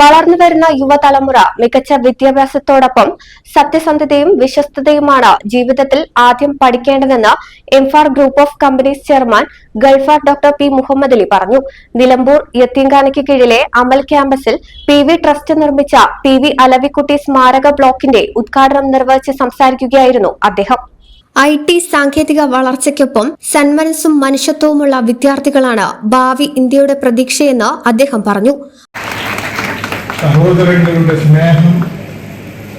വളർന്നു വരുന്ന യുവതലമുറ മികച്ച വിദ്യാഭ്യാസത്തോടൊപ്പം സത്യസന്ധതയും വിശ്വസ്തതയുമാണ് ജീവിതത്തിൽ ആദ്യം പഠിക്കേണ്ടതെന്ന് MFAR group of companies chairman Galfar doctor P Muhammad Ali പറഞ്ഞു. നിലമ്പൂർ യത്തിങ്കാനയ്ക്ക് കീഴിലെ അമൽ ക്യാമ്പസിൽ പി വി ട്രസ്റ്റ് നിർമ്മിച്ച പി വി അലവിക്കുട്ടി സ്മാരക ബ്ലോക്കിന്റെ ഉദ്ഘാടനം നിർവഹിച്ച് സംസാരിക്കുകയായിരുന്നു അദ്ദേഹം. ഐ ടി സാങ്കേതിക വളർച്ചയ്ക്കൊപ്പം സന്മനസ്സും മനുഷ്യത്വവുമുള്ള വിദ്യാർത്ഥികളാണ് ഭാവി ഇന്ത്യയുടെ പ്രതീക്ഷയെന്ന് അദ്ദേഹം പറഞ്ഞു. സഹോദരങ്ങളുടെ സ്നേഹം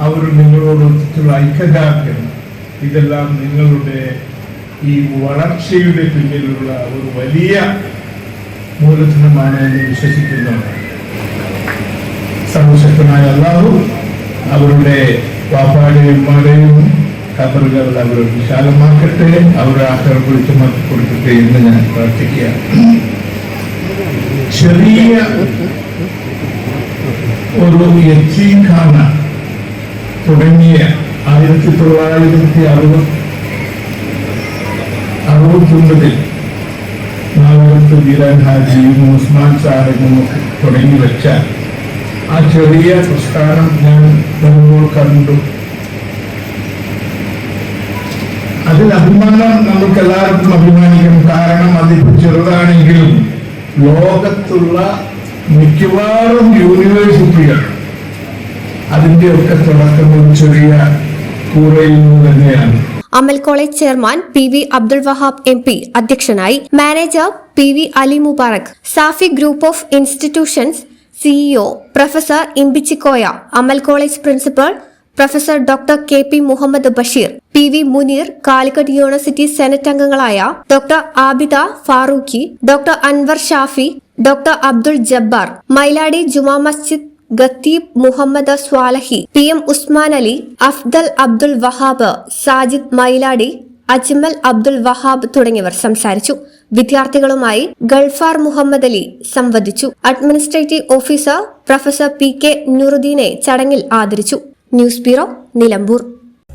അവർ നിങ്ങളോടൊത്തുള്ള ഐക്യദാർഢ്യം ഇതെല്ലാം നിങ്ങളുടെ ഈ വളർച്ചയുടെ പിന്നിലുള്ള ഒരു വലിയ മൂലധനമാണ് എന്ന് വിശ്വസിക്കുന്നതാണ് സർവശക്തനായ അള്ളാഹു അവരുടെ പാപ്പാടെയും ഉമ്മാടെയും കബറുകൾ അവർ വിശാലമാക്കട്ടെ അവരുടെ ആഹാരം വിളിച്ചുമാക്കി കൊടുക്കട്ടെ എന്ന് ഞാൻ പ്രാർത്ഥിക്കുക ചെറിയ ഒരു യത്തീംഖാന തുടങ്ങിയ ആയിരത്തി തൊള്ളായിരത്തി അറുപത് അറുപത്തൊമ്പതിൽ നാഗരത്ത് വീരൻ ഹാജിയും ഉസ്മാൻ ഒക്കെ തുടങ്ങി വെച്ച ആ ചെറിയ പ്രസ്ഥാനം ഞാൻ വരുമ്പോൾ കണ്ടു. അതിൽ അഭിമാനം നമുക്ക് എല്ലാവർക്കും അഭിമാനിക്കും. കാരണം അതിപ്പോ ചെറുതാണെങ്കിലും ലോകത്തുള്ള മിക്കവാറും യൂണിവേഴ്സിറ്റികൾ അതിന്റെ ഒക്കെ തുടക്കം ചെറിയ കൂറയിൽ നിന്ന് തന്നെയാണ്. Amal college chairman P V Abdul Wahab M P അധ്യക്ഷനായി manager P V Ali Mubarak Safi group of institutions CEO professor Imbichikoya Amal college principal professor doctor K P Muhammad Basheer P V Muneer Calicut university senate അംഗങ്ങളായ doctor Abida Farooqui doctor Anwar Shafi doctor Abdul Jabbar Mailadi Juma Masjid ഗത്തീബ് Muhammad Swalahi P M Usman Ali Afdal Abdul Wahab Sajid Mailadi Ajmal Abdul Wahab തുടങ്ങിയവർ സംസാരിച്ചു. വിദ്യാർത്ഥികളുമായി ഗൾഫാർ മുഹമ്മദ് അലി സംവദിച്ചു. Administrative officer professor P K നുറുദ്ദീനെ ചടങ്ങിൽ ആദരിച്ചു. News bureau Nilambur.